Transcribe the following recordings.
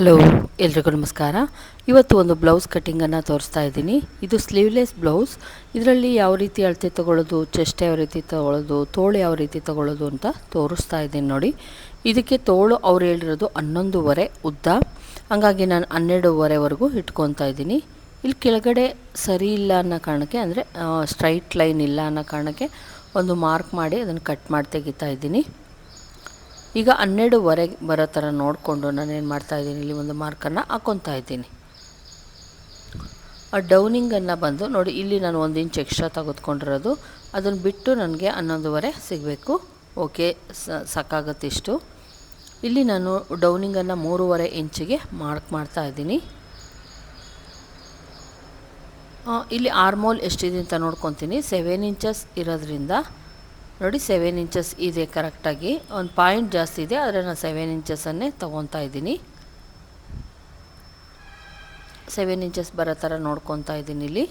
Hello, ಎಲ್ರಿಗೂ ನಮಸ್ಕಾರ. ಇವತ್ತು ಒಂದು ಬ್ಲೌಸ್ ಕಟ್ಟಿಂಗನ್ನು ತೋರಿಸ್ತಾ ಇದ್ದೀನಿ. ಇದು ಸ್ಲೀವ್ಲೆಸ್ ಬ್ಲೌಸ್. ಇದರಲ್ಲಿ ಯಾವ ರೀತಿ ಅಳತೆ ತೊಗೊಳ್ಳೋದು, ಚೆಸ್ಟ್ ಯಾವ ರೀತಿ ತೊಗೊಳ್ಳೋದು, ತೋಳು ಯಾವ ರೀತಿ ತೊಗೊಳ್ಳೋದು ಅಂತ ತೋರಿಸ್ತಾ ಇದ್ದೀನಿ ನೋಡಿ. ಇದಕ್ಕೆ ತೋಳು ಅವ್ರು ಹೇಳಿರೋದು ಹನ್ನೊಂದುವರೆ ಉದ್ದ. ಹಾಗಾಗಿ ನಾನು ಹನ್ನೆರಡೂವರೆವರೆಗೂ ಇಟ್ಕೊತಾ ಇದ್ದೀನಿ. ಇಲ್ಲಿ ಕೆಳಗಡೆ ಸರಿ ಇಲ್ಲ ಅನ್ನೋ ಕಾರಣಕ್ಕೆ, ಅಂದರೆ ಸ್ಟ್ರೈಟ್ ಲೈನ್ ಇಲ್ಲ ಅನ್ನೋ ಕಾರಣಕ್ಕೆ ಒಂದು ಮಾರ್ಕ್ ಮಾಡಿ ಅದನ್ನು ಕಟ್ ಮಾಡಿ ತೆಗಿತಾ ಇದ್ದೀನಿ. ಈಗ ಹನ್ನೆರಡುವರೆ ಬರೋ ಥರ ನೋಡಿಕೊಂಡು ನಾನೇನು ಮಾಡ್ತಾಯಿದ್ದೀನಿ ಇಲ್ಲಿ ಒಂದು ಮಾರ್ಕನ್ನು ಹಾಕ್ಕೊತಾ ಇದ್ದೀನಿ. ಆ ಡೌನಿಂಗನ್ನು ಬಂದು ನೋಡಿ, ಇಲ್ಲಿ ನಾನು ಒಂದು ಇಂಚ್ ಎಕ್ಸ್ಟ್ರಾ ತೆಗೆದುಕೊಂಡಿರೋದು. ಅದನ್ನು ಬಿಟ್ಟು ನನಗೆ ಹನ್ನೊಂದುವರೆ ಸಿಗಬೇಕು. ಓಕೆ ಸಾಕಾಗುತ್ತೆ ಇಷ್ಟು. ಇಲ್ಲಿ ನಾನು ಡೌನಿಂಗನ್ನು ಮೂರುವರೆ ಇಂಚಿಗೆ ಮಾರ್ಕ್ ಮಾಡ್ತಾ ಇದ್ದೀನಿ. ಇಲ್ಲಿ ಆರ್ಮೋಲ್ ಎಷ್ಟಿದೆ ಅಂತ ನೋಡ್ಕೊತೀನಿ. ಸೆವೆನ್ ಇಂಚಸ್ ಇರೋದ್ರಿಂದ ನೋಡಿ ಸೆವೆನ್ ಇಂಚಸ್ ಇದೆ ಕರೆಕ್ಟಾಗಿ ಒಂದು ಪಾಯಿಂಟ್ ಜಾಸ್ತಿ ಇದೆ, ಆದರೆ ನಾನು ಸೆವೆನ್ ಇಂಚಸ್ಸನ್ನೇ ತೊಗೊತಾ ಇದ್ದೀನಿ. ಸೆವೆನ್ ಇಂಚಸ್ ಬರೋ ಥರ ನೋಡ್ಕೊತಾ ಇದ್ದೀನಿ ಇಲ್ಲಿ.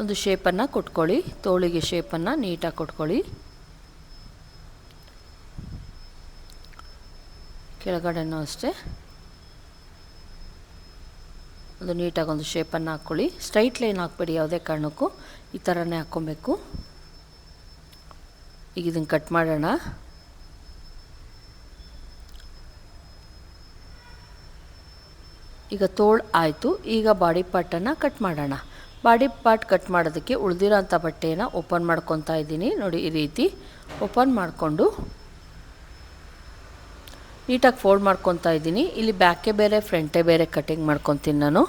ಒಂದು ಶೇಪನ್ನು ಕೊಟ್ಕೊಳ್ಳಿ, ತೋಳಿಗೆ ಶೇಪನ್ನು ನೀಟಾಗಿ ಕೊಟ್ಕೊಳ್ಳಿ. ಕೆಳಗಡೆನೂ ಅಷ್ಟೇ. ಒಂದು ನೀಟಾಗಿ ಒಂದು ಶೇಪನ್ನು ಹಾಕ್ಕೊಳ್ಳಿ. ಸ್ಟ್ರೈಟ್ ಲೈನ್ ಹಾಕ್ಬೇಡಿ, ಯಾವುದೇ ಕಾರಣಕ್ಕೂ. ಈ ಥರನೇ ಹಾಕ್ಕೊಬೇಕು. ಈಗ ಇದನ್ನು ಕಟ್ ಮಾಡೋಣ. ಈಗ ತೋಳು ಆಯಿತು. ಈಗ ಬಾಡಿ ಪಾರ್ಟನ್ನು ಕಟ್ ಮಾಡೋಣ. ಬಾಡಿ ಪಾರ್ಟ್ ಕಟ್ ಮಾಡೋದಕ್ಕೆ ಉಳಿದಿರೋಂಥ ಬಟ್ಟೆಯನ್ನು ಓಪನ್ ಮಾಡ್ಕೊತಾ ಇದ್ದೀನಿ. ನೋಡಿ, ಈ ರೀತಿ ಓಪನ್ ಮಾಡಿಕೊಂಡು ನೀಟಾಗಿ ಫೋಲ್ಡ್ ಮಾಡ್ಕೊತಾ ಇದ್ದೀನಿ. ಇಲ್ಲಿ ಬ್ಯಾಕೆ ಬೇರೆ ಫ್ರಂಟೇ ಬೇರೆ ಕಟಿಂಗ್ ಮಾಡ್ಕೊತೀನಿ ನಾನು.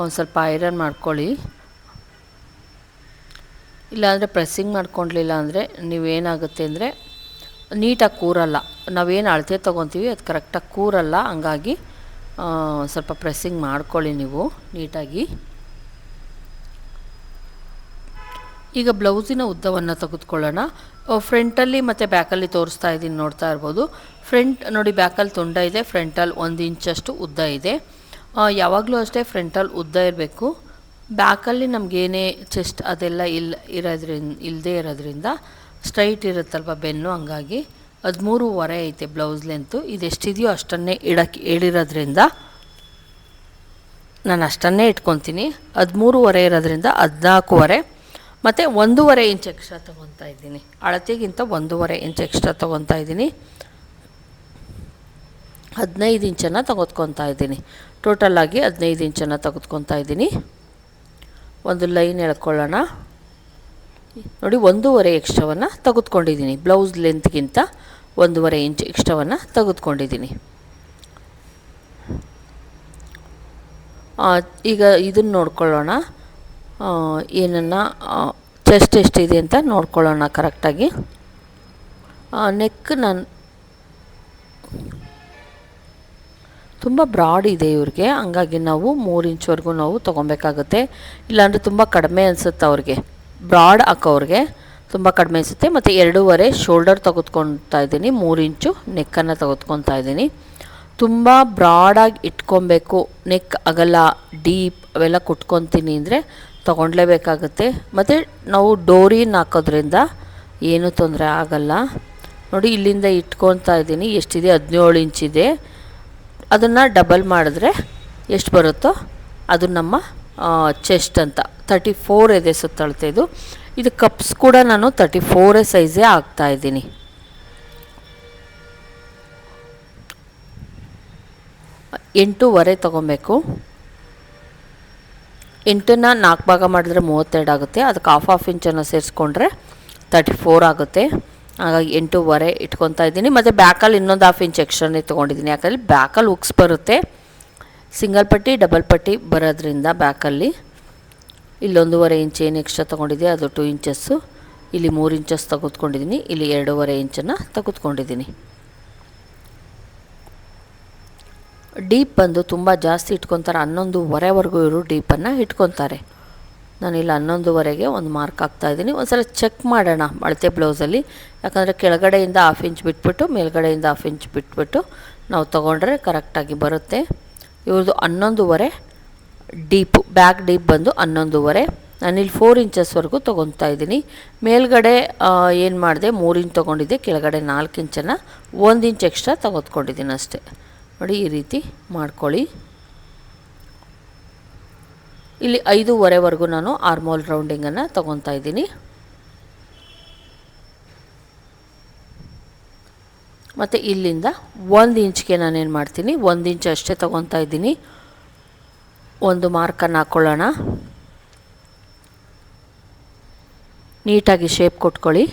ಒಂದು ಸ್ವಲ್ಪ ಐರನ್ ಮಾಡ್ಕೊಳ್ಳಿ. ಇಲ್ಲಾಂದರೆ ಪ್ರೆಸ್ಸಿಂಗ್ ಮಾಡ್ಕೊಳ್ಲಿಲ್ಲ ಅಂದರೆ ನೀವೇನಾಗುತ್ತೆ ಅಂದರೆ ನೀಟಾಗಿ ಕೂರಲ್ಲ. ನಾವೇನು ಅಳತೆ ತೊಗೊತೀವಿ, ಅದು ಕರೆಕ್ಟಾಗಿ ಕೂರಲ್ಲ. ಹಂಗಾಗಿ ಸ್ವಲ್ಪ ಪ್ರೆಸ್ಸಿಂಗ್ ಮಾಡ್ಕೊಳ್ಳಿ ನೀವು ನೀಟಾಗಿ. ಈಗ ಬ್ಲೌಸಿನ ಉದ್ದವನ್ನು ತೆಗೆದುಕೊಳ್ಳೋಣ. ಫ್ರಂಟಲ್ಲಿ ಮತ್ತು ಬ್ಯಾಕಲ್ಲಿ ತೋರಿಸ್ತಾ ಇದ್ದೀನಿ, ನೋಡ್ತಾ ಇರ್ಬೋದು. ಫ್ರಂಟ್ ನೋಡಿ ಬ್ಯಾಕಲ್ಲಿ ತುಂಡ ಇದೆ ಫ್ರಂಟಲ್ಲಿ ಒಂದು ಇಂಚಷ್ಟು ಉದ್ದ ಇದೆ. ಯಾವಾಗಲೂ ಅಷ್ಟೇ ಫ್ರಂಟಲ್ಲಿ ಉದ್ದ ಇರಬೇಕು. ಬ್ಯಾಕಲ್ಲಿ ನಮಗೇನೇ ಚೆಸ್ಟ್ ಅದೆಲ್ಲ ಇಲ್ಲ ಇರೋದ್ರಿಂದ ಇಲ್ಲದೇ ಇರೋದ್ರಿಂದ ಸ್ಟ್ರೈಟ್ ಇರುತ್ತಲ್ವ ಬೆನ್ನು, ಹಂಗಾಗಿ ಹದಿಮೂರುವರೆ ಐತೆ ಬ್ಲೌಸ್ ಲೆಂತು ಇದೆಷ್ಟಿದೆಯೋ ಅಷ್ಟನ್ನೇ ಇಡಕ್ಕೆ ಹೇಳಿರೋದ್ರಿಂದ ನಾನು ಅಷ್ಟನ್ನೇ ಇಟ್ಕೊತೀನಿ. ಹದಿಮೂರುವರೆ ಇರೋದ್ರಿಂದ ಹದಿನಾಲ್ಕೂವರೆ ಮತ್ತು ಒಂದೂವರೆ ಇಂಚ್ ಎಕ್ಸ್ಟ್ರಾ ತೊಗೊತಾ ಇದ್ದೀನಿ. ಅಳತೆಗಿಂತ ಒಂದೂವರೆ ಇಂಚ್ ಎಕ್ಸ್ಟ್ರಾ ತೊಗೊತಾ ಇದ್ದೀನಿ. ಹದಿನೈದು ಇಂಚನ್ನು ತೆಗೆದುಕೊತಾ ಇದ್ದೀನಿ. ಟೋಟಲಾಗಿ ಹದಿನೈದು ಇಂಚನ್ನು ತೆಗೆದುಕೊತಾ ಇದ್ದೀನಿ. ಒಂದು ಲೈನ್ ಎಳ್ಕೊಳ್ಳೋಣ. ನೋಡಿ, ಒಂದೂವರೆ ಎಕ್ಸ್ಟ್ರಾವನ್ನು ತೆಗೆದುಕೊಂಡಿದ್ದೀನಿ. ಬ್ಲೌಸ್ ಲೆಂತ್ಗಿಂತ ಒಂದೂವರೆ ಇಂಚ್ ಎಕ್ಸ್ಟ್ರಾವನ್ನು ತೆಗೆದುಕೊಂಡಿದ್ದೀನಿ. ಈಗ ಇದನ್ನು ನೋಡ್ಕೊಳ್ಳೋಣ. ಏನನ್ನು ಚೆಸ್ಟ್ ಎಷ್ಟಿದೆ ಅಂತ ನೋಡ್ಕೊಳ್ಳೋಣ ಕರೆಕ್ಟಾಗಿ ನೆಕ್ ನಾನು ತುಂಬ ಬ್ರಾಡ್ ಇದೆ ಇವ್ರಿಗೆ, ಹಂಗಾಗಿ ನಾವು ಮೂರು ಇಂಚ್ವರೆಗೂ ನಾವು ತೊಗೊಬೇಕಾಗುತ್ತೆ. ಇಲ್ಲಾಂದರೆ ತುಂಬ ಕಡಿಮೆ ಅನಿಸುತ್ತೆ ಅವ್ರಿಗೆ. ಬ್ರಾಡ್ ಹಾಕೋವ್ರಿಗೆ ತುಂಬ ಕಡಿಮೆ ಅನಿಸುತ್ತೆ. ಮತ್ತು ಎರಡೂವರೆ ಶೋಲ್ಡರ್ ತೆಗೆದುಕೊಳ್ತಾ ಇದ್ದೀನಿ, ಮೂರು ಇಂಚು ನೆಕ್ಕನ್ನು ತೆಗೆದುಕೊತಾ ಇದ್ದೀನಿ. ತುಂಬ ಬ್ರಾಡಾಗಿ ಇಟ್ಕೊಬೇಕು ನೆಕ್ ಅಗಲ ಡೀಪ್ ಅವೆಲ್ಲ ಕುಟ್ಕೊತೀನಿ ಅಂದರೆ ತೊಗೊಳ್ಲೇಬೇಕಾಗುತ್ತೆ ಮತ್ತು ನಾವು ಡೋರಿನ ಹಾಕೋದ್ರಿಂದ ಏನೂ ತೊಂದರೆ ಆಗಲ್ಲ. ನೋಡಿ ಇಲ್ಲಿಂದ ಇಟ್ಕೊತಾ ಇದ್ದೀನಿ. ಎಷ್ಟಿದೆ? ಹದಿನೇಳು ಇಂಚಿದೆ ಅದನ್ನು ಡಬಲ್ ಮಾಡಿದ್ರೆ ಎಷ್ಟು ಬರುತ್ತೋ ಅದು ನಮ್ಮ ಚೆಸ್ಟ್ ಅಂತ. ತರ್ಟಿ ಫೋರ್ ಇದೆ ಸುತ್ತಳತೆ ಇದು. ಇದು ಕಪ್ಸ್ ಕೂಡ ನಾನು ತರ್ಟಿ ಫೋರೇ ಸೈಜೇ ಹಾಕ್ತಾಯಿದ್ದೀನಿ ಎಂಟೂವರೆ ತೊಗೊಬೇಕು. ಎಂಟನ್ನು ನಾಲ್ಕು ಭಾಗ ಮಾಡಿದ್ರೆ ಮೂವತ್ತೆರಡು ಆಗುತ್ತೆ. ಅದಕ್ಕೆ ಹಾಫ್ ಹಾಫ್ ಇಂಚನ್ನು ಸೇರಿಸ್ಕೊಂಡ್ರೆ ತರ್ಟಿ ಫೋರ್ ಆಗುತ್ತೆ. ಹಾಗಾಗಿ ಎಂಟೂವರೆ ಇಟ್ಕೊತಾ ಇದ್ದೀನಿ. ಮತ್ತು ಬ್ಯಾಕಲ್ಲಿ ಇನ್ನೊಂದು ಹಾಫ್ ಇಂಚ್ ಎಕ್ಸ್ಟ್ರಾನೇ ತೊಗೊಂಡಿದ್ದೀನಿ. ಯಾಕಂದರೆ ಬ್ಯಾಕಲ್ಲಿ ಉಕ್ಸ್ ಬರುತ್ತೆ. ಸಿಂಗಲ್ ಪಟ್ಟಿ ಡಬಲ್ ಪಟ್ಟಿ ಬರೋದ್ರಿಂದ ಬ್ಯಾಕಲ್ಲಿ ಇಲ್ಲೊಂದೂವರೆ ಇಂಚ್ ಏನು ಎಕ್ಸ್ಟ್ರಾ ತೊಗೊಂಡಿದ್ದೆ ಅದು ಟೂ ಇಂಚಸ್ಸು ಇಲ್ಲಿ ಮೂರು ಇಂಚಸ್ ತೆಗೆದುಕೊಂಡಿದ್ದೀನಿ. ಇಲ್ಲಿ ಎರಡೂವರೆ ಇಂಚನ್ನು ತೆಗೆದುಕೊಂಡಿದ್ದೀನಿ. ಡೀಪ್ ಬಂದು ತುಂಬ ಜಾಸ್ತಿ ಇಟ್ಕೊತಾರೆ. ಹನ್ನೊಂದುವರೆವರೆಗೂ ಇವರು ಡೀಪನ್ನು ಇಟ್ಕೊತಾರೆ. ನಾನಿಲ್ಲಿ ಹನ್ನೊಂದುವರೆಗೆ ಒಂದು ಮಾರ್ಕ್ ಹಾಕ್ತಾಯಿದ್ದೀನಿ ಒಂದು ಸಲ ಚೆಕ್ ಮಾಡೋಣ ಅಳತೆ ಬ್ಲೌಸಲ್ಲಿ. ಯಾಕಂದರೆ ಕೆಳಗಡೆಯಿಂದ ಹಾಫ್ ಇಂಚ್ ಬಿಟ್ಬಿಟ್ಟು, ಮೇಲ್ಗಡೆಯಿಂದ ಹಾಫ್ ಇಂಚ್ ಬಿಟ್ಬಿಟ್ಟು ನಾವು ತೊಗೊಂಡ್ರೆ ಕರೆಕ್ಟಾಗಿ ಬರುತ್ತೆ. ಇವ್ರದ್ದು ಹನ್ನೊಂದುವರೆ ಡೀಪು ಬ್ಯಾಕ್ ಡೀಪ್ ಬಂದು ಹನ್ನೊಂದುವರೆ. ನಾನಿಲ್ಲಿ ಫೋರ್ ಇಂಚಸ್ವರೆಗೂ ತೊಗೊತಾ ಇದ್ದೀನಿ. ಮೇಲ್ಗಡೆ ಏನು ಮಾಡಿದೆ, ಮೂರು ಇಂಚ್ ತೊಗೊಂಡಿದ್ದೆ. ಕೆಳಗಡೆ ನಾಲ್ಕು ಇಂಚನ್ನು ಒಂದು ಇಂಚ್ ಎಕ್ಸ್ಟ್ರಾ ತೊಗೊತ್ಕೊಂಡಿದ್ದೀನಿ ಅಷ್ಟೇ. ನೋಡಿ ಈ ರೀತಿ ಮಾಡ್ಕೊಳ್ಳಿ. ಇಲ್ಲಿ ಐದೂವರೆವರೆಗೂ ನಾನು ಆರ್ಮೋಲ್ ರೌಂಡಿಂಗನ್ನು ತೊಗೊತಾ ಇದ್ದೀನಿ. ಮತ್ತು ಇಲ್ಲಿಂದ ಒಂದು ಇಂಚ್ಗೆ ನಾನೇನು ಮಾಡ್ತೀನಿ, ಒಂದು ಇಂಚ್ ಅಷ್ಟೇ ತೊಗೊತಾ ಇದ್ದೀನಿ. ಒಂದು ಮಾರ್ಕನ್ನು ಹಾಕ್ಕೊಳ್ಳೋಣ ನೀಟಾಗಿ ಶೇಪ್ ಕೊಟ್ಕೊಳ್ಳಿ.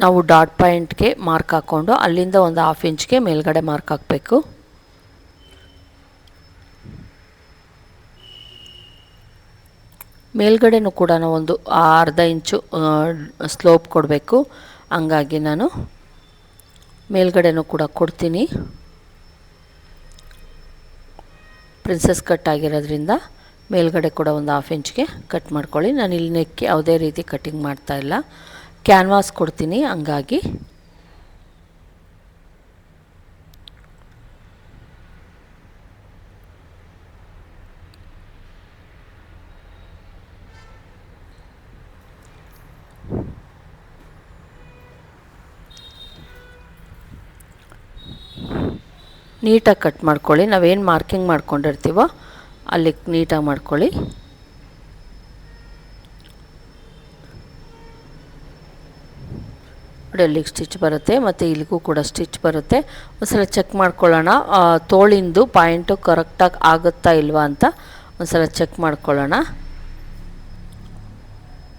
ನಾವು ಡಾಟ್ ಪಾಯಿಂಟ್ಗೆ ಮಾರ್ಕ್ ಹಾಕ್ಕೊಂಡು ಅಲ್ಲಿಂದ ಒಂದು ಹಾಫ್ ಇಂಚ್ಗೆ ಮೇಲ್ಗಡೆ ಮಾರ್ಕ್ ಹಾಕಬೇಕು. ಮೇಲ್ಗಡೆನೂ ಕೂಡ ಒಂದು ಅರ್ಧ ಇಂಚು ಸ್ಲೋಪ್ ಕೊಡಬೇಕು. ಹಂಗಾಗಿ ನಾನು ಮೇಲ್ಗಡೆನೂ ಕೂಡ ಕೊಡ್ತೀನಿ. ಪ್ರಿನ್ಸಸ್ ಕಟ್ ಆಗಿರೋದ್ರಿಂದ ಮೇಲ್ಗಡೆ ಕೂಡ ಒಂದು ಹಾಫ್ ಇಂಚ್ಗೆ ಕಟ್ ಮಾಡ್ಕೊಳ್ಳಿ. ನಾನು ಇಲ್ಲಿ ನೆಕ್ಕಿ ಯಾವುದೇ ರೀತಿ ಕಟ್ಟಿಂಗ್ ಮಾಡ್ತಾ ಇಲ್ಲ. ಕ್ಯಾನ್ವಾಸ್ ಕೊಡ್ತೀನಿ ಹಂಗಾಗಿ. ನೀಟಾಗಿ ಕಟ್ ಮಾಡ್ಕೊಳ್ಳಿ. ನಾವೇನು ಮಾರ್ಕಿಂಗ್ ಮಾಡ್ಕೊಂಡಿರ್ತೀವೋ ಅಲ್ಲಿ ನೀಟಾಗಿ ಮಾಡ್ಕೊಳ್ಳಿ. ನೋಡಿ ಸ್ಟಿಚ್ ಬರುತ್ತೆ, ಮತ್ತು ಇಲ್ಲಿಗೂ ಕೂಡ ಸ್ಟಿಚ್ ಬರುತ್ತೆ. ಒಂದ್ಸಲ ಚೆಕ್ ಮಾಡ್ಕೊಳ್ಳೋಣ. ತೋಳಿಂದು ಪಾಯಿಂಟು ಕರೆಕ್ಟಾಗಿ ಆಗುತ್ತಾ ಇಲ್ವಾ ಅಂತ ಒಂದ್ಸಲ ಚೆಕ್ ಮಾಡ್ಕೊಳ್ಳೋಣ.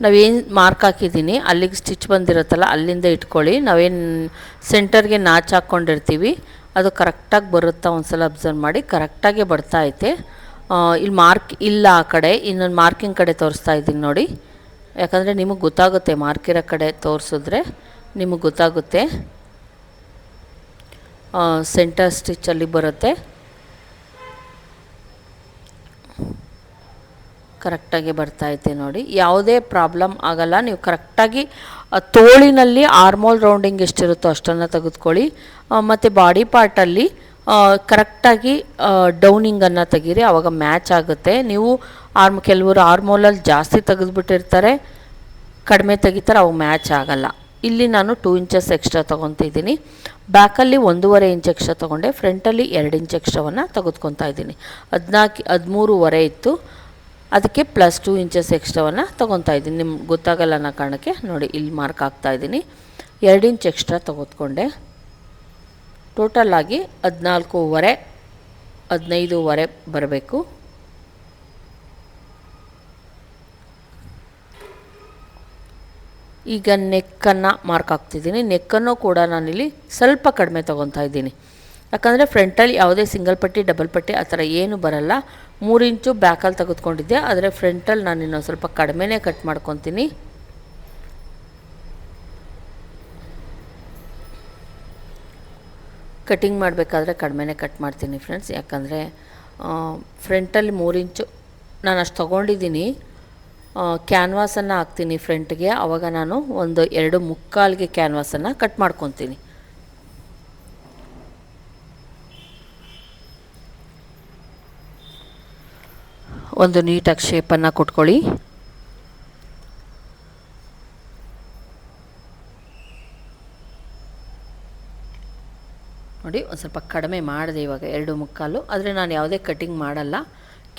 ನಾವೇನು ಮಾರ್ಕ್ ಹಾಕಿದ್ದೀನಿ ಅಲ್ಲಿಗೆ ಸ್ಟಿಚ್ ಬಂದಿರುತ್ತಲ್ಲ, ಅಲ್ಲಿಂದ ಇಟ್ಕೊಳ್ಳಿ. ನಾವೇನು ಸೆಂಟರ್ಗೆ ನಾಚ್ ಹಾಕ್ಕೊಂಡಿರ್ತೀವಿ ಅದು ಕರೆಕ್ಟಾಗಿ ಬರುತ್ತಾ ಒಂದ್ಸಲ ಅಬ್ಸರ್ವ್ ಮಾಡಿ ಕರೆಕ್ಟಾಗೆ ಬರ್ತಾ ಐತೆ. ಇಲ್ಲಿ ಮಾರ್ಕ್ ಇಲ್ಲ ಆ ಕಡೆ, ಇನ್ನೊಂದು ಮಾರ್ಕಿಂಗ್ ಕಡೆ ತೋರಿಸ್ತಾ ಇದ್ದೀನಿ ನೋಡಿ. ಯಾಕಂದರೆ ನಿಮಗೆ ಗೊತ್ತಾಗುತ್ತೆ ಮಾರ್ಕಿರೋ ಕಡೆ ತೋರಿಸಿದ್ರೆ. ನಿಮಗೆ ಗೊತ್ತಾಗುತ್ತೆ. ಸೆಂಟರ್ ಸ್ಟಿಚ್ಚಲ್ಲಿ ಬರುತ್ತೆ. ಕರೆಕ್ಟಾಗಿ ಬರ್ತಾಯಿದೆ ನೋಡಿ. ಯಾವುದೇ ಪ್ರಾಬ್ಲಮ್ ಆಗಲ್ಲ. ನೀವು ಕರೆಕ್ಟಾಗಿ ತೋಳಿನಲ್ಲಿ ಆರ್ಮೋಲ್ ರೌಂಡಿಂಗ್ ಎಷ್ಟಿರುತ್ತೋ ಅಷ್ಟನ್ನು ತೆಗೆದುಕೊಳ್ಳಿ. ಮತ್ತು ಬಾಡಿ ಪಾರ್ಟಲ್ಲಿ ಕರೆಕ್ಟಾಗಿ ಡೌನಿಂಗನ್ನು ತೆಗೀರಿ. ಆವಾಗ ಮ್ಯಾಚ್ ಆಗುತ್ತೆ. ನೀವು ಆರ್ಮ್ ಕೆಲವರು ಆರ್ಮೋಲಲ್ಲಿ ಜಾಸ್ತಿ ತೆಗೆದುಬಿಟ್ಟಿರ್ತಾರೆ. ಕಡಿಮೆ ತೆಗಿತಾರೆ. ಅವು ಮ್ಯಾಚ್ ಆಗಲ್ಲ. ಇಲ್ಲಿ ನಾನು ಟೂ ಇಂಚಸ್ ಎಕ್ಸ್ಟ್ರಾ ತೊಗೊತಿದ್ದೀನಿ. ಬ್ಯಾಕಲ್ಲಿ ಒಂದೂವರೆ ಇಂಚ್ ಎಕ್ಸ್ಟ್ರಾ ತೊಗೊಂಡೆ. ಫ್ರಂಟಲ್ಲಿ ಎರಡು ಇಂಚ್ ಎಕ್ಸ್ಟ್ರಾವನ್ನು ತೆಗೆದುಕೊತಾ ಇದ್ದೀನಿ. ಹದಿನಾಲ್ಕು, ಹದಿಮೂರುವರೆ ಇತ್ತು. ಅದಕ್ಕೆ ಪ್ಲಸ್ ಟೂ ಇಂಚಸ್ ಎಕ್ಸ್ಟ್ರಾವನ್ನು ತೊಗೊತಾ ಇದ್ದೀನಿ. ನಿಮ್ಗೆ ಗೊತ್ತಾಗಲ್ಲ ಅನ್ನೋ ಕಾರಣಕ್ಕೆ ನೋಡಿ ಇಲ್ಲಿ ಮಾರ್ಕ್ ಹಾಕ್ತಾಯಿದ್ದೀನಿ ಎರಡು ಇಂಚ್ ಎಕ್ಸ್ಟ್ರಾ ತೆಗೆದುಕೊಂಡೆ. ಟೋಟಲ್ ಆಗಿ ಹದಿನಾಲ್ಕೂವರೆ, ಹದಿನೈದೂವರೆ ಬರಬೇಕು. ಈಗ ನೆಕ್ಕನ್ನು ಮಾರ್ಕ್ ಹಾಕ್ತಿದ್ದೀನಿ. ನೆಕ್ಕನ್ನು ಕೂಡ ನಾನಿಲ್ಲಿ ಸ್ವಲ್ಪ ಕಡಿಮೆ ತೊಗೊತಾ ಇದ್ದೀನಿ. ಯಾಕಂದರೆ ಫ್ರಂಟಲ್ಲಿ ಯಾವುದೇ ಸಿಂಗಲ್ ಪಟ್ಟಿ ಡಬಲ್ ಪಟ್ಟಿ ಆ ಥರ ಏನು ಬರಲ್ಲ. ಮೂರು ಇಂಚು ಬ್ಯಾಕಲ್ಲಿ ತೆಗೆದುಕೊಂಡಿದ್ದೆ. ಆದರೆ ಫ್ರಂಟಲ್ಲಿ ನಾನು ಇನ್ನೊಂದು ಸ್ವಲ್ಪ ಕಡಿಮೆನೇ ಕಟ್ ಮಾಡ್ಕೊತೀನಿ. ಕಟಿಂಗ್ ಮಾಡಬೇಕಾದ್ರೆ ಕಡಿಮೆನೇ ಕಟ್ ಮಾಡ್ತೀನಿ ಫ್ರೆಂಡ್ಸ್ ಯಾಕಂದರೆ ಫ್ರಂಟಲ್ಲಿ ಮೂರು ಇಂಚು ನಾನು ಅಷ್ಟು ತೊಗೊಂಡಿದ್ದೀನಿ. ಕ್ಯಾನ್ವಾಸನ್ನು ಹಾಕ್ತೀನಿ ಫ್ರಂಟ್ಗೆ. ಆವಾಗ ನಾನು ಒಂದು ಎರಡು ಮುಕ್ಕಾಲಿಗೆ ಕ್ಯಾನ್ವಾಸನ್ನು ಕಟ್ ಮಾಡ್ಕೊತೀನಿ. ಒಂದು ನೀಟಾಗಿ ಶೇಪನ್ನು ಕೊಟ್ಕೊಳ್ಳಿ. ನೋಡಿ, ಒಂದು ಸ್ವಲ್ಪ ಕಡಿಮೆ ಮಾಡಿದೆ ಇವಾಗ ಎರಡು ಮುಕ್ಕಾಲು. ಆದರೆ ನಾನು ಯಾವುದೇ ಕಟಿಂಗ್ ಮಾಡಲ್ಲ.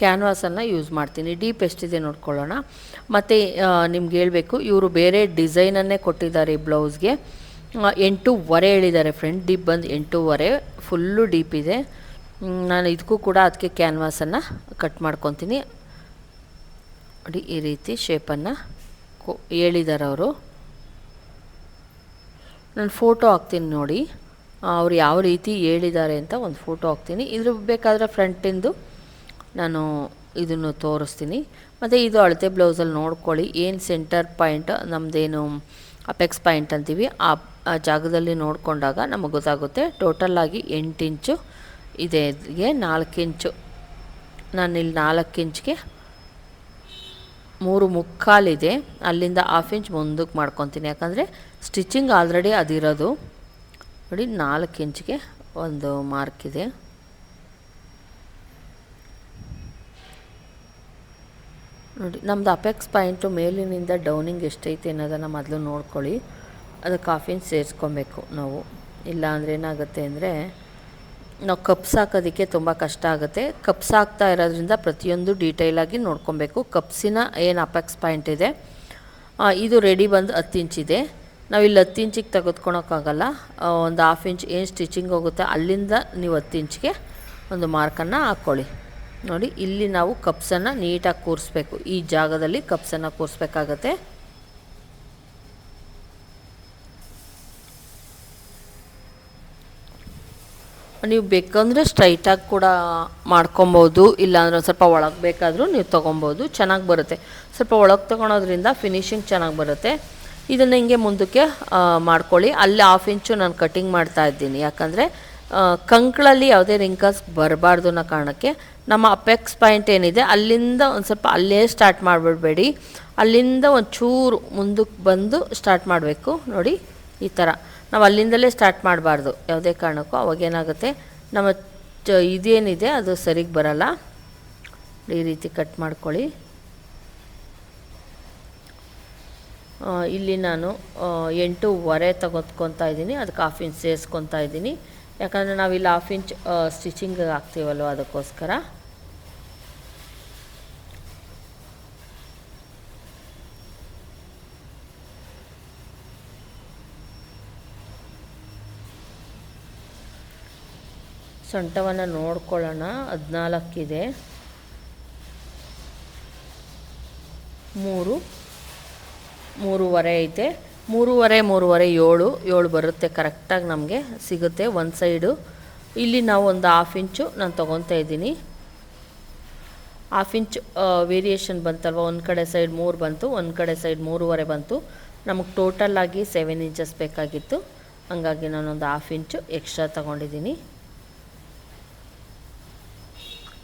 ಕ್ಯಾನ್ವಾಸನ್ನು ಯೂಸ್ ಮಾಡ್ತೀನಿ. ಡೀಪ್ ಎಷ್ಟಿದೆ ನೋಡ್ಕೊಳ್ಳೋಣ. ಮತ್ತು ನಿಮ್ಗೆ ಹೇಳಬೇಕು, ಇವರು ಬೇರೆ ಡಿಸೈನನ್ನೇ ಕೊಟ್ಟಿದ್ದಾರೆ ಈ ಬ್ಲೌಸ್ಗೆ. ಎಂಟೂವರೆ ಹೇಳಿದ್ದಾರೆ ಫ್ರೆಂಡ್ ಡೀಪ್ ಬಂದು ಎಂಟೂವರೆ, ಫುಲ್ಲು ಡೀಪ್ ಇದೆ. ನಾನು ಇದಕ್ಕೂ ಕೂಡ ಅದಕ್ಕೆ ಕ್ಯಾನ್ವಾಸನ್ನು ಕಟ್ ಮಾಡ್ಕೊತೀನಿ. ನೋಡಿ, ಈ ರೀತಿ ಶೇಪನ್ನು ಕೊ, ಹೇಳಿದ್ದಾರೆ ಅವರು. ನಾನು ಫೋಟೋ ಹಾಕ್ತೀನಿ ನೋಡಿ. ಅವ್ರು ಯಾವ ರೀತಿ ಹೇಳಿದ್ದಾರೆ ಅಂತ ಒಂದು ಫೋಟೋ ಹಾಕ್ತೀನಿ. ಇದ್ರ ಬೇಕಾದರೆ ಫ್ರಂಟಿಂದು ನಾನು ಇದನ್ನು ತೋರಿಸ್ತೀನಿ. ಮತ್ತು ಇದು ಅಳತೆ ಬ್ಲೌಸಲ್ಲಿ ನೋಡ್ಕೊಳ್ಳಿ. ಏನು ಸೆಂಟರ್ ಪಾಯಿಂಟ್ ನಮ್ಮದೇನು ಅಪೆಕ್ಸ್ ಪಾಯಿಂಟ್ ಅಂತೀವಿ, ಆ ಜಾಗದಲ್ಲಿ ನೋಡಿಕೊಂಡಾಗ ನಮಗೆ ಗೊತ್ತಾಗುತ್ತೆ. ಟೋಟಲಾಗಿ ಎಂಟು ಇಂಚು ಇದೆ ನಾಲ್ಕು ಇಂಚು. ನಾನು ಇಲ್ಲಿ ನಾಲ್ಕು ಇಂಚ್ಗೆ ಮೂರು ಮುಕ್ಕಾಲಿದೆ ಅಲ್ಲಿಂದ ಹಾಫ್ ಇಂಚ್ ಮುಂದಕ್ಕೆ ಮಾಡ್ಕೊತೀನಿ. ಯಾಕಂದರೆ ಸ್ಟಿಚಿಂಗ್ ಆಲ್ರೆಡಿ ಅದಿರೋದು. ನೋಡಿ, ನಾಲ್ಕು ಇಂಚ್ಗೆ ಒಂದು ಮಾರ್ಕ್ ಇದೆ. ನೋಡಿ ನಮ್ಮದು ಅಪೆಕ್ಸ್ ಪಾಯಿಂಟು ಮೇಲಿನಿಂದ ಡೌನಿಂಗ್ ಎಷ್ಟೈತೆ ಅನ್ನೋದನ್ನು ಮೊದಲು ನೋಡ್ಕೊಳ್ಳಿ. ಅದು ಕಾಫಿನ ಸೇರಿಸ್ಕೊಬೇಕು ನಾವು. ಇಲ್ಲ ಏನಾಗುತ್ತೆ ಅಂದರೆ, ನಾವು ಕಪ್ಸ್ ಹಾಕೋದಕ್ಕೆ ತುಂಬ ಕಷ್ಟ ಆಗುತ್ತೆ. ಕಪ್ಸ್ ಹಾಕ್ತಾ ಇರೋದ್ರಿಂದ ಪ್ರತಿಯೊಂದು ಡೀಟೇಲಾಗಿ ನೋಡ್ಕೊಬೇಕು. ಕಪ್ಸಿನ ಏನು ಅಪೆಕ್ಸ್ ಪಾಯಿಂಟ್ ಇದೆ? ಇದು ರೆಡಿ ಬಂದು ಹತ್ತು ಇಂಚಿದೆ ನಾವು ಇಲ್ಲಿ ಹತ್ತು ಇಂಚಿಗೆ ತೆಗೆದುಕೊಳೋಕ್ಕಾಗಲ್ಲ. ಒಂದು ಹಾಫ್ ಇಂಚ್ ಏನು ಸ್ಟಿಚಿಂಗ್ ಹೋಗುತ್ತೆ ಅಲ್ಲಿಂದ ನೀವು ಹತ್ತು ಇಂಚ್ಗೆ ಒಂದು ಮಾರ್ಕನ್ನು ಹಾಕ್ಕೊಳ್ಳಿ ನೋಡಿ, ಇಲ್ಲಿ ನಾವು ಕಪ್ಸನ್ನು ನೀಟಾಗಿ ಕೂರಿಸ್ಬೇಕು. ಈ ಜಾಗದಲ್ಲಿ ಕಪ್ಸನ್ನು ಕೂರಿಸ್ಬೇಕಾಗತ್ತೆ. ನೀವು ಬೇಕಂದರೆ ಸ್ಟ್ರೈಟಾಗಿ ಕೂಡ ಮಾಡ್ಕೊಬೋದು, ಇಲ್ಲಾಂದ್ರೆ ಸ್ವಲ್ಪ ಒಳಗೆ ಬೇಕಾದರೂ ನೀವು ತೊಗೊಬೋದು, ಚೆನ್ನಾಗಿ ಬರುತ್ತೆ. ಸ್ವಲ್ಪ ಒಳಗೆ ತೊಗೊಳೋದ್ರಿಂದ ಫಿನಿಶಿಂಗ್ ಚೆನ್ನಾಗಿ ಬರುತ್ತೆ. ಇದನ್ನು ಹಿಂಗೆ ಮುಂದಕ್ಕೆ ಮಾಡ್ಕೊಳ್ಳಿ. ಅಲ್ಲಿ ಹಾಫ್ ಇಂಚು ನಾನು ಕಟಿಂಗ್ ಮಾಡ್ತಾ ಇದ್ದೀನಿ. ಯಾಕಂದರೆ ಕಂಕ್ಳಲ್ಲಿ ಯಾವುದೇ ರಿಂಕಲ್ಸ್ ಬರಬಾರ್ದು ಅನ್ನೋ ಕಾರಣಕ್ಕೆ ನಮ್ಮ ಅಪೆಕ್ಸ್ ಪಾಯಿಂಟ್ ಏನಿದೆ, ಅಲ್ಲಿಂದ ಒಂದು ಸ್ವಲ್ಪ ಅಲ್ಲೇ ಸ್ಟಾರ್ಟ್ ಮಾಡಿಬಿಡ್ಬೇಡಿ. ಅಲ್ಲಿಂದ ಒಂದು ಚೂರು ಮುಂದಕ್ಕೆ ಬಂದು ಸ್ಟಾರ್ಟ್ ಮಾಡಬೇಕು. ನೋಡಿ, ಈ ಥರ ನಾವು ಅಲ್ಲಿಂದಲೇ ಸ್ಟಾರ್ಟ್ ಮಾಡಬಾರ್ದು. ಯಾವುದೇ ಕಾರಣಕ್ಕೂ ಅವಾಗೇನಾಗುತ್ತೆ ನಮ್ಮ ಚ, ಇದೇನಿದೆ, ಅದು ಸರಿಗೆ ಬರಲ್ಲ. ಈ ರೀತಿ ಕಟ್ ಮಾಡ್ಕೊಳ್ಳಿ. ಇಲ್ಲಿ ನಾನು ಎಂಟು ಎಂಟೂವರೆ ತಗೊತ್ಕೊತಾ ಇದ್ದೀನಿ. ಅದಕ್ಕೆ ಹಾಫ್ ಇಂಚ್ ಸೇರಿಸ್ಕೊತಾ ಇದ್ದೀನಿ. ಯಾಕಂದರೆ ನಾವಿಲ್ಲಿ ಹಾಫ್ ಇಂಚ್ ಸ್ಟಿಚಿಂಗ್ ಹಾಕ್ತೀವಲ್ವ ಅದಕ್ಕೋಸ್ಕರ. ಸೊಂಟವನ್ನು ನೋಡ್ಕೊಳ್ಳೋಣ. ಹದಿನಾಲ್ಕಿದೆ. ಮೂರು. ಮೂರುವರೆ ಐತೆ. ಮೂರುವರೆ ಮೂರುವರೆ, ಏಳು ಏಳು ಬರುತ್ತೆ ಕರೆಕ್ಟಾಗಿ ನಮಗೆ ಸಿಗುತ್ತೆ ಒಂದು ಸೈಡು. ಇಲ್ಲಿ ನಾವು ಒಂದು ಹಾಫ್ ಇಂಚು ನಾನು ತೊಗೊತಾ ಇದ್ದೀನಿ. ಹಾಫ್ ಇಂಚ್ ವೇರಿಯೇಷನ್ ಬಂತಲ್ವ? ಒಂದು ಕಡೆ ಸೈಡ್ ಮೂರು ಬಂತು, ಒಂದು ಕಡೆ ಸೈಡ್ ಮೂರುವರೆ ಬಂತು. ನಮಗೆ ಟೋಟಲ್ ಆಗಿ ಸೆವೆನ್ ಇಂಚಸ್ ಬೇಕಾಗಿತ್ತು. ಹಂಗಾಗಿ ನಾನೊಂದು ಹಾಫ್ ಇಂಚು ಎಕ್ಸ್ಟ್ರಾ ತೊಗೊಂಡಿದ್ದೀನಿ.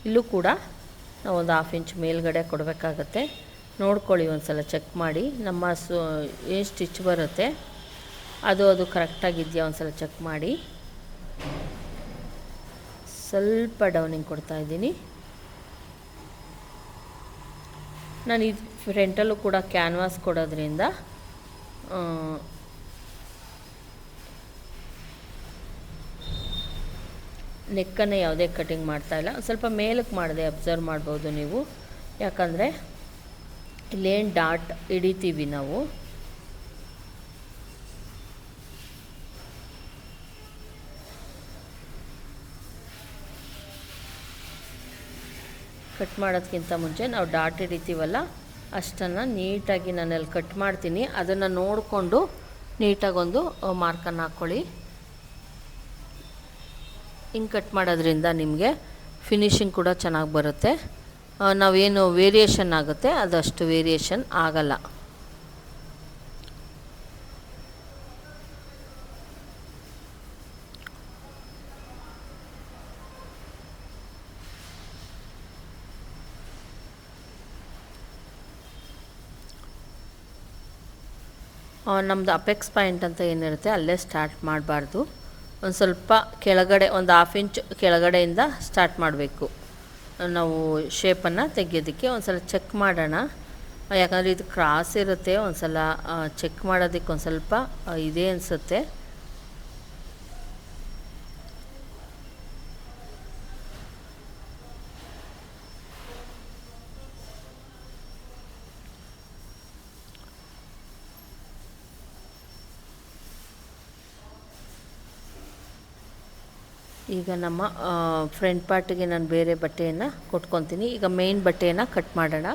ಇಲ್ಲೂ ಕೂಡ ನಾವು ಒಂದು ಹಾಫ್ ಇಂಚ್ ಮೇಲ್ಗಡೆ ಕೊಡಬೇಕಾಗತ್ತೆ. ನೋಡ್ಕೊಳ್ಳಿ ಒಂದು ಸಲ ಚೆಕ್ ಮಾಡಿ. ನಮ್ಮ ಸು ಏನು ಸ್ಟಿಚ್ ಬರುತ್ತೆ. ಅದು ಅದು ಕರೆಕ್ಟಾಗಿದೆಯಾ ಒಂದು ಸಲ ಚೆಕ್ ಮಾಡಿ. ಸ್ವಲ್ಪ ಡೌನಿಂಗ್ ಕೊಡ್ತಾ ಇದ್ದೀನಿ. ನಾನು ಇದು ಫ್ರೆಂಟಲ್ಲೂ ಕೂಡ ಕ್ಯಾನ್ವಾಸ್ ಕೊಡೋದ್ರಿಂದ ನೆಕ್ಕನ್ನು ಯಾವುದೇ ಕಟಿಂಗ್ ಮಾಡ್ತಾ ಇಲ್ಲ. ಸ್ವಲ್ಪ ಮೇಲಕ್ಕೆ ಮಾಡಿದೆ ಅಬ್ಸರ್ವ್ ಮಾಡ್ಬೋದು ನೀವು. ಯಾಕಂದರೆ ಇಲ್ಲೇನು ಡಾಟ್ ಹಿಡಿತೀವಿ ನಾವು. ಕಟ್ ಮಾಡೋದಕ್ಕಿಂತ ಮುಂಚೆ ನಾವು ಡಾಟ್ ಹಿಡಿತೀವಲ್ಲ, ಅಷ್ಟನ್ನು ನೀಟಾಗಿ ನಾನಲ್ಲಿ ಕಟ್ ಮಾಡ್ತೀನಿ, ಅದನ್ನು ನೋಡಿಕೊಂಡು ನೀಟಾಗೊಂದು ಮಾರ್ಕನ್ನು ಹಾಕ್ಕೊಳ್ಳಿ ಹಿಂಗೆ ಕಟ್ ಮಾಡೋದ್ರಿಂದ ನಿಮಗೆ ಫಿನಿಶಿಂಗ್ ಕೂಡ ಚೆನ್ನಾಗಿ ಬರುತ್ತೆ. ನಾವೇನು ವೇರಿಯೇಷನ್ ಆಗುತ್ತೆ, ಅದಷ್ಟು ವೇರಿಯೇಷನ್ ಆಗಲ್ಲ. ನಮ್ಮದು ಅಪೆಕ್ಸ್ ಪಾಯಿಂಟ್ ಅಂತ ಏನಿರುತ್ತೆ, ಅಲ್ಲೇ ಸ್ಟಾರ್ಟ್ ಮಾಡಬಾರ್ದು. ಒಂದು ಸ್ವಲ್ಪ ಕೆಳಗಡೆ, ಒಂದು ಹಾಫ್ ಇಂಚ್ ಕೆಳಗಡೆಯಿಂದ ಸ್ಟಾರ್ಟ್ ಮಾಡಬೇಕು. ನಾವು ಶೇಪನ್ನು ತೆಗೆಯೋದಕ್ಕೆ ಒಂದು ಸಲ ಚೆಕ್ ಮಾಡೋಣ. ಯಾಕಂದರೆ ಇದು ಕ್ರಾಸ್ ಇರುತ್ತೆ ಒಂದು ಸಲ ಚೆಕ್ ಮಾಡೋದಕ್ಕೆ ಒಂದು ಸ್ವಲ್ಪ ಇದೇ ಅನಿಸುತ್ತೆ. ಈಗ ನಮ್ಮ ಫ್ರಂಟ್ ಪಾರ್ಟಿಗೆ ನಾನು ಬೇರೆ ಬಟ್ಟೆಯನ್ನು ಕೊಟ್ಕೊತೀನಿ. ಈಗ ಮೇನ್ ಬಟ್ಟೆಯನ್ನು ಕಟ್ ಮಾಡೋಣ.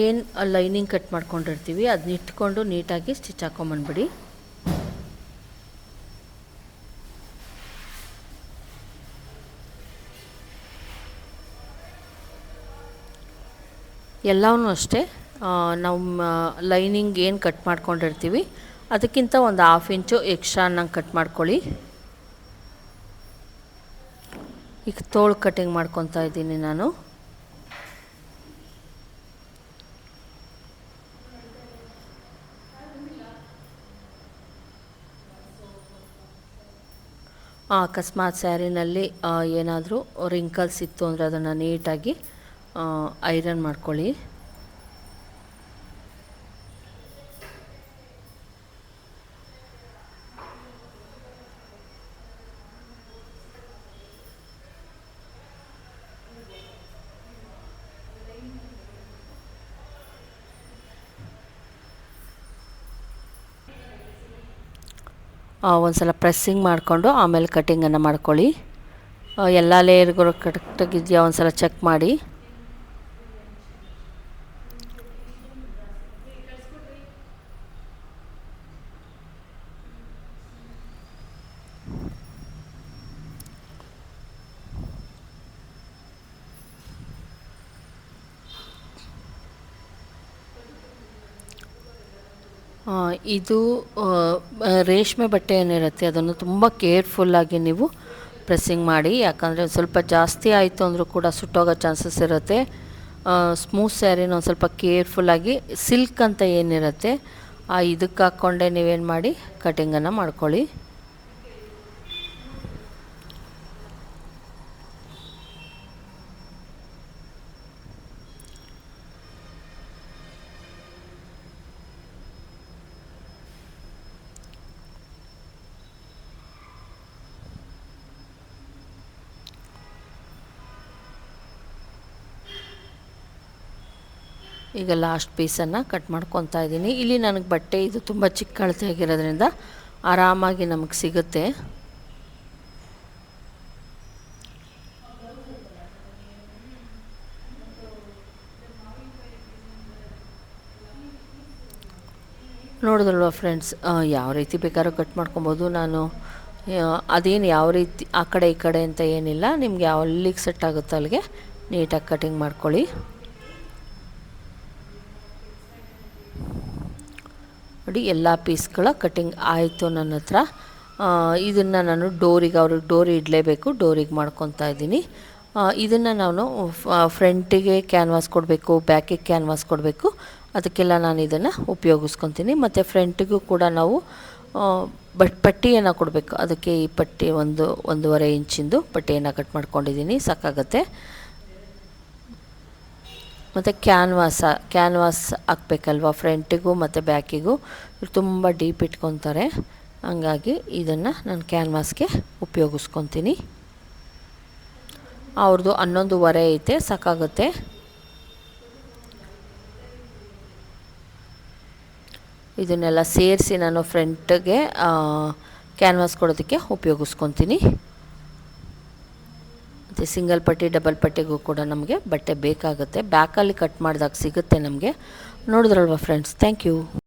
ಏನು ಲೈನಿಂಗ್ ಕಟ್ ಮಾಡ್ಕೊಂಡಿರ್ತೀವಿ ಅದನ್ನ ಇಟ್ಕೊಂಡು ನೀಟಾಗಿ ಸ್ಟಿಚ್ ಹಾಕೊಂಬಂದ್ಬಿಡಿ ಎಲ್ಲವೂ ಅಷ್ಟೇ. ನಮ್ಮ ಲೈನಿಂಗ್ ಏನು ಕಟ್ ಮಾಡ್ಕೊಂಡಿರ್ತೀವಿ, ಅದಕ್ಕಿಂತ ಒಂದು ಹಾಫ್ ಇಂಚು ಎಕ್ಸ್ಟ್ರಾ ಅನ್ನಂಗೆ ಕಟ್ ಮಾಡ್ಕೊಳ್ಳಿ. ಈಗ ತೋಳು ಕಟಿಂಗ್ ಮಾಡ್ಕೊತಾ ಇದ್ದೀನಿ ನಾನು. ಅಕಸ್ಮಾತ್ ಸ್ಯಾರಿನಲ್ಲಿ ಏನಾದರೂ ರಿಂಕಲ್ಸ್ ಇತ್ತು ಅಂದರೆ ಅದನ್ನು ನೀಟಾಗಿ ಐರನ್ ಮಾಡ್ಕೊಳ್ಳಿ. ಒಂದು ಸಲ ಪ್ರೆಸ್ಸಿಂಗ್ ಮಾಡಿಕೊಂಡು ಆಮೇಲೆ ಕಟ್ಟಿಂಗನ್ನು ಮಾಡ್ಕೊಳ್ಳಿ. ಎಲ್ಲ ಲೇಯರ್ಗಳು ಕರೆಕ್ಟಾಗಿದೆಯಾ ಒಂದು ಸಲ ಚೆಕ್ ಮಾಡಿ. ಇದು ರೇಷ್ಮೆ ಬಟ್ಟೆ ಏನಿರುತ್ತೆ ಅದನ್ನು ತುಂಬ ಕೇರ್ಫುಲ್ಲಾಗಿ ನೀವು ಪ್ರೆಸ್ಸಿಂಗ್ ಮಾಡಿ. ಯಾಕಂದರೆ ಸ್ವಲ್ಪ ಜಾಸ್ತಿ ಆಯಿತು ಅಂದರೂ ಕೂಡ ಸುಟ್ಟೋಗೋ ಚಾನ್ಸಸ್ ಇರುತ್ತೆ. ಸ್ಮೂತ್ ಸ್ಯಾರಿನ ಒಂದು ಸ್ವಲ್ಪ ಕೇರ್ಫುಲ್ಲಾಗಿ ಸಿಲ್ಕ್ ಅಂತ ಏನಿರುತ್ತೆ, ಆ, ಇದಕ್ಕೆ ಹಾಕ್ಕೊಂಡೆ ನೀವೇನು ಮಾಡಿ, ಕಟಿಂಗನ್ನು ಮಾಡ್ಕೊಳ್ಳಿ. ಈಗ ಲಾಸ್ಟ್ ಪೀಸನ್ನು ಕಟ್ ಮಾಡ್ಕೊತಾ ಇದ್ದೀನಿ. ಇಲ್ಲಿ ನನಗೆ ಬಟ್ಟೆ ಇದು ತುಂಬ ಚಿಕ್ಕ ಅಳತೆ ಆಗಿರೋದ್ರಿಂದ ಆರಾಮಾಗಿ ನಮಗೆ ಸಿಗುತ್ತೆ. ನೋಡಿದ್ರಲ್ವ ಫ್ರೆಂಡ್ಸ್ ಯಾವ ರೀತಿ ಬೇಕಾದ್ರೂ ಕಟ್ ಮಾಡ್ಕೊಬೋದು. ನಾನು ಅದೇನು ಯಾವ ರೀತಿ, ಆ ಕಡೆ ಈ ಕಡೆ ಅಂತ ಏನಿಲ್ಲ. ನಿಮ್ಗೆ ಅಲ್ಲಿಗೆ ಸೆಟ್ ಆಗುತ್ತೋ ಅಲ್ಲಿಗೆ ನೀಟಾಗಿ ಕಟಿಂಗ್ ಮಾಡ್ಕೊಳ್ಳಿ. ನೋಡಿ ಎಲ್ಲ ಪೀಸ್ಗಳ ಕಟಿಂಗ್ ಆಯಿತು ನನ್ನ ಹತ್ರ. ಇದನ್ನು ನಾನು ಡೋರಿಗೆ, ಅವ್ರಿಗೆ ಡೋರಿ ಇಡಲೇಬೇಕು, ಡೋರಿಗೆ ಮಾಡ್ಕೊತಾ ಇದ್ದೀನಿ. ಇದನ್ನು ನಾನು ಫ್ರಂಟಿಗೆ ಕ್ಯಾನ್ವಾಸ್ ಕೊಡಬೇಕು, ಬ್ಯಾಕಿಗೆ ಕ್ಯಾನ್ವಾಸ್ ಕೊಡಬೇಕು. ಅದಕ್ಕೆಲ್ಲ ನಾನು ಇದನ್ನು ಉಪಯೋಗಿಸ್ಕೊತೀನಿ. ಮತ್ತು ಫ್ರಂಟಿಗೂ ಕೂಡ ನಾವು ಬಟ್, ಪಟ್ಟಿಯನ್ನು ಕೊಡಬೇಕು. ಅದಕ್ಕೆ ಈ ಪಟ್ಟಿ ಒಂದು, ಒಂದೂವರೆ ಇಂಚಿಂದು ಪಟ್ಟಿಯನ್ನು ಕಟ್ ಮಾಡ್ಕೊಂಡಿದ್ದೀನಿ. ಸಾಕಾಗತ್ತೆ. ಮತ್ತು ಕ್ಯಾನ್ವಾಸ ಕ್ಯಾನ್ವಾಸ್ ಹಾಕ್ಬೇಕಲ್ವ ಫ್ರಂಟಿಗೂ ಮತ್ತು ಬ್ಯಾಕಿಗೂ ತುಂಬ ಡೀಪ್ ಇಟ್ಕೊತಾರೆ. ಹಂಗಾಗಿ ಇದನ್ನು ನಾನು ಕ್ಯಾನ್ವಾಸ್ಗೆ ಉಪಯೋಗಿಸ್ಕೊತೀನಿ. ಅವ್ರದ್ದು ಹನ್ನೊಂದುವರೆ ಐತೆ, ಸಾಕಾಗುತ್ತೆ. ಇದನ್ನೆಲ್ಲ ಸೇರಿಸಿ ನಾನು ಫ್ರಂಟ್ಗೆ ಕ್ಯಾನ್ವಾಸ್ ಕೊಡೋದಕ್ಕೆ ಉಪಯೋಗಿಸ್ಕೊತೀನಿ. ಸಿಂಗಲ್ ಪಟ್ಟಿ ಡಬಲ್ ಪಟ್ಟಿಗೂ ಕೂಡ ನಮಗೆ ಬಟ್ಟೆ ಬೇಕಾಗುತ್ತೆ. ಬ್ಯಾಕಲ್ಲಿ ಕಟ್ ಮಾಡಿದಾಗ ಸಿಗುತ್ತೆ ನಮಗೆ. ನೋಡಿದ್ರಲ್ವ ಫ್ರೆಂಡ್ಸ್ ಥ್ಯಾಂಕ್ ಯು